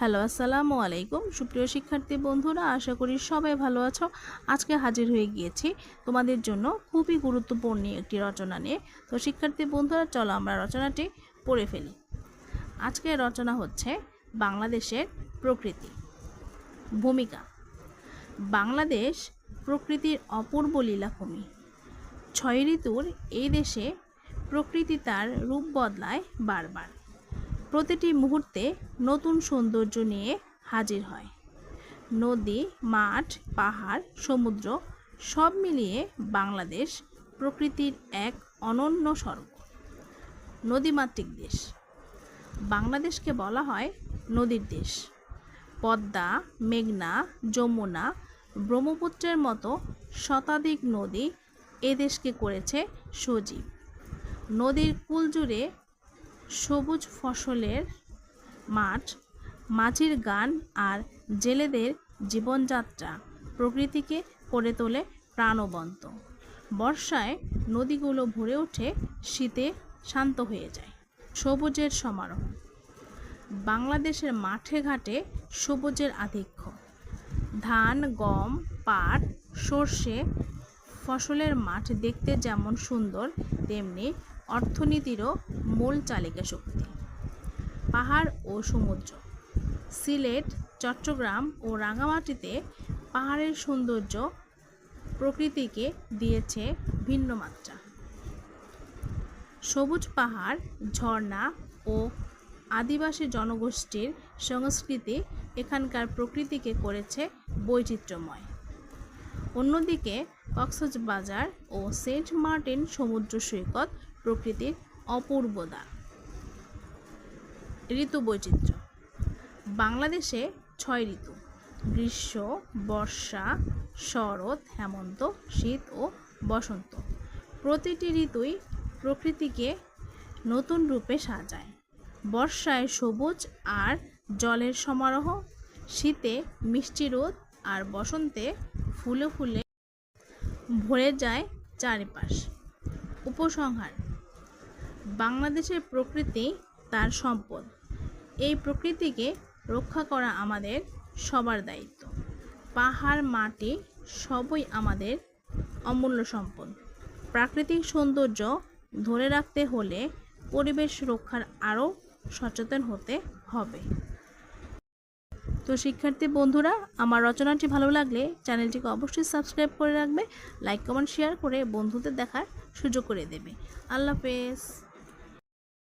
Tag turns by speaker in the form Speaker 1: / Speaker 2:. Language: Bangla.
Speaker 1: হ্যালো, আসসালামু আলাইকুম। সুপ্রিয় শিক্ষার্থী বন্ধুরা, আশা করি সবাই ভালো আছো। আজকে হাজির হয়ে গিয়েছি তোমাদের জন্য খুবই গুরুত্বপূর্ণ একটি রচনা নিয়ে। তো শিক্ষার্থী বন্ধুরা, চলো আমরা রচনাটি পড়ে ফেলি। আজকের রচনা হচ্ছে বাংলাদেশের প্রকৃতি। ভূমিকা। বাংলাদেশ প্রকৃতির অপূর্ব লীলাভূমি। ছয় ঋতুর এই দেশে প্রকৃতি তার রূপ বদলায় বারবার। প্রতিটি মুহূর্তে নতুন সৌন্দর্য নিয়ে হাজির হয়। নদী, মাঠ, পাহাড়, সমুদ্র সব মিলিয়ে বাংলাদেশ প্রকৃতির এক অনন্য স্বর্গ নদীমাতৃক দেশ। বাংলাদেশকে বলা হয় নদীর দেশ। পদ্মা, মেঘনা, যমুনা ব্রহ্মপুত্রের মতো শতাধিক নদী এদেশকে করেছে সজীব। নদীর কূল জুড়ে সবুজ ফসলের মাঠ, মাঝির গান আর জেলেদের জীবনযাত্রা প্রকৃতিকে করে তোলে প্রাণবন্ত। বর্ষায় নদীগুলো ভরে ওঠে, শীতে শান্ত হয়ে যায়। সবুজের সমারোহ। বাংলাদেশের মাঠে ঘাটে সবুজের আধিক্য। ধান, গম, পাট, সর্ষে ফসলের মাঠ দেখতে যেমন সুন্দর, তেমনি অর্থনীতিরও মূল চালিকা শক্তি। পাহাড় ও সমুদ্র। সিলেট, চট্টগ্রাম ও রাঙামাটিতে পাহাড়ের সৌন্দর্য প্রকৃতিকে দিয়েছে ভিন্ন মাত্রা। সবুজ পাহাড়, ঝর্ণা ও আদিবাসী জনগোষ্ঠীর সংস্কৃতি এখানকার প্রকৃতিকে করেছে বৈচিত্র্যময়। অন্যদিকে কক্সবাজার ও সেন্ট মার্টিন সমুদ্র সৈকত প্রকৃতির অপূর্ব দান। ঋতু বৈচিত্র্য। বাংলাদেশে ছয় ঋতু। গ্রীষ্ম, বর্ষা, শরৎ, হেমন্ত, শীত ও বসন্ত। প্রতিটি ঋতুই প্রকৃতিকে নতুন রূপে সাজায়। বর্ষায় সবুজ আর জলের সমারোহ, শীতে মিষ্টি রোদ আর বসন্তে ফুলে ফুলে ভরে যায় চারিপাশ। উপসংহার, বাংলাদেশের প্রকৃতি তার সম্পদ। এই প্রকৃতিকে রক্ষা করা আমাদের সবার দায়িত্ব। পাহাড়, মাটি সবই আমাদের অমূল্য সম্পদ। প্রাকৃতিক সৌন্দর্য ধরে রাখতে হলে পরিবেশ রক্ষার আরও সচেতন হতে হবে। তো শিক্ষার্থী বন্ধুরা, আমার রচনাটি ভালো লাগলে চ্যানেলটিকে অবশ্যই সাবস্ক্রাইব করে রাখবে, লাইক, কমেন্ট, শেয়ার করে বন্ধুদের দেখার সুযোগ করে দেবে। আল্লাহ হাফেজ।